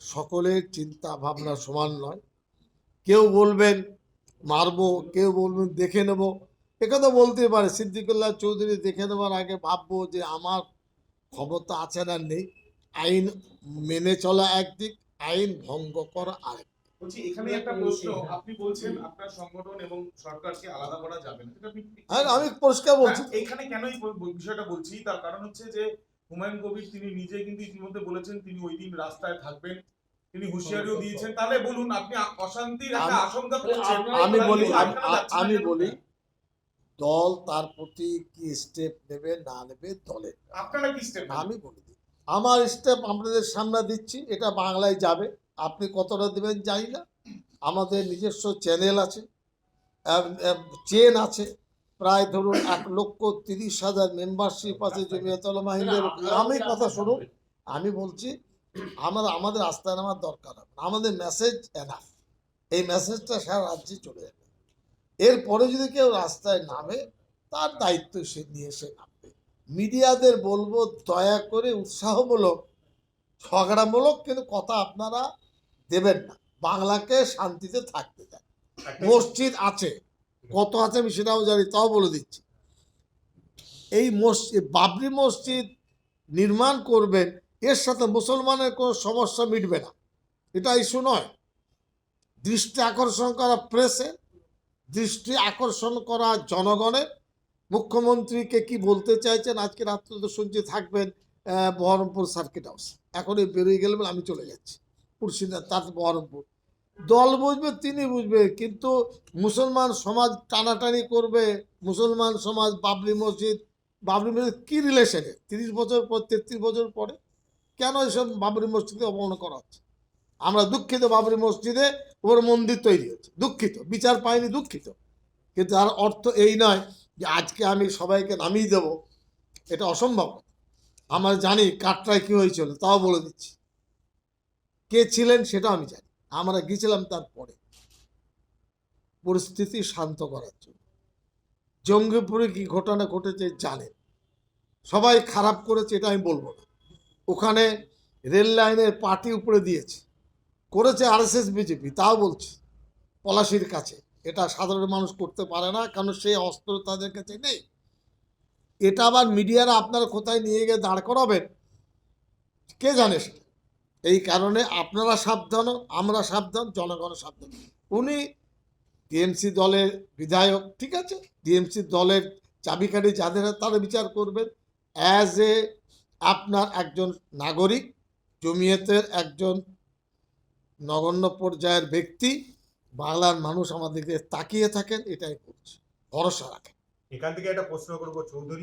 সকলের চিন্তা ভাবনা সমান নয়। কেউ বলবেন মারবো। কেউ বলবেন দেখে নেব। একথা বলতে পারে। সিদ্দিকুল্লাহ চৌধুরী দেখে নেওয়ার আগে ভাববো যে আমার ক্ষমতা আছে না নেই। আইন মেনে চলা একদিক আইন ভঙ্গ করা আরেক। এখানে একটা প্রশ্ন। আপনি বলছেন আপনার সংগঠন এবং সরকারকে আলাদা করা যাবে না। আর আমি পরিষ্কার বলছি। হ্যাঁ, এখানে কেনই ব- বিষয়টা বলছি? তার কারণ হচ্ছে যে হুমায়ুন কবির তিনি নিজে কিন্তু ইতিমধ্যে বলেছেন তিনি ওই দিন রাস্তায় থাকবেন। তিনি হুঁশিয়ারিও দিয়েছেন। তাহলে বলুন আপনি অশান্তির একটা আশঙ্কা করছেন। আমি বলি আমি- বলি দল তার প্রতি কি স্টেপ নেবে না নেবে দলের আপনারা কি স্টেপ আমি বলে আমার স্টেপ আপনাদের সামনে দিচ্ছি এটা বাংলায় যাবে। আপনি কতটা দেবেন জানি না। আমাদের নিজস্ব চ্যানেল আছে চেন আছে। প্রায় ধরুন এক লক্ষ তিরিশ হাজার মেম্বারশিপ আছে জমিয়তল মাহিন্দের আমি কথা শুনুন। আমি বলছি আমার আমাদের আস্থায় নামার দরকার হবে আমাদের মেসেজ এনাফ এই মেসেজটা সারা রাজ্যে চলে যাবে। এরপরে যদি কেউ রাস্তায় নামে তার দায়িত্ব সে নিয়ে সে নামবে। মিডিয়াদের বলব দয়া করে উৎসাহমূলক ঝগড়ামূলক কিন্তু কথা আপনারা দেবেন না। বাংলাকে শান্তিতে থাকতে দেন। মসজিদ আছে। কত আছে আমি সেটাও জানি, তাও বলে দিচ্ছি। এই মসজিদ, বাবরি মসজিদ নির্মাণ করবেন, এর সাথে মুসলমানের কোনো সমস্যা মিটবে না। এটা ইস্যু নয়। দৃষ্টি আকর্ষণ করা প্রেসে দৃষ্টি আকর্ষণ করা জনগণের। মুখ্যমন্ত্রীকে কি বলতে চাইছেন? আজকে রাত্রে তো শুনছি থাকবেন বহরমপুর সার্কিট হাউস এখনই বেরিয়ে গেলে আমি চলে যাচ্ছি। মুর্শিদা তার বহরমপুর। দল বুঝবে, তিনি বুঝবে, কিন্তু মুসলমান সমাজ টানাটানি করবে, মুসলমান সমাজ বাবরি মসজিদ বাবরি মসজিদ কী রিলেশনে তিরিশ বছর পর, তেত্রিশ বছর পরে কেন এসব বাবরি মসজিদে অবমাননা করা হচ্ছে? আমরা দুঃখিত, বাবরি মসজিদে ওর মন্দির তৈরি হচ্ছে, দুঃখিত, বিচার পাইনি, দুঃখিত। কিন্তু তার অর্থ এই নয় যে আজকে আমি সবাইকে নামিয়ে দেব, এটা অসম্ভব। আমার জানি কাঠটায় কী হয়েছিল, তাও বলে দিচ্ছি। কে ছিলেন সেটা আমি জানি আমরা গিয়েছিলাম তারপরে। পরিস্থিতি শান্ত করার জন্য। জঙ্গিপুরে কি ঘটনা ঘটেছে জানেন? সবাই খারাপ করেছে, এটা আমি বলব না। ওখানে রেল লাইনের পার্টি উপরে দিয়েছে। করেছে আরএসএস, বিজেপি, তাও বলছে পলাশির কাছে। এটা সাধারণ মানুষ করতে পারে না, কারণ সেই অস্ত্র তাদের কাছে নেই। এটা আবার মিডিয়ারা আপনারা কোথায় নিয়ে গিয়ে দাঁড় করাবেন? কে জানে সেটা? এই কারণে আপনারা সাবধান, আমরা সাবধান, জনগণ সাবধান। উনি টিএমসি দলের বিধায়ক, ঠিক আছে? টিএমসি দলের চাবিকাঠি যাদের তারা বিচার করবেন। অ্যাজ এ আপনার একজন নাগরিক, জমিয়তের একজন নগণ্য পর্যায়ের ব্যক্তি, বাংলার মানুষ আমাদেরকে তাকিয়ে থাকেন, এটাই করছে। ভরসা রাখেন। এখান থেকে একটা প্রশ্ন করব, চৌধুরী।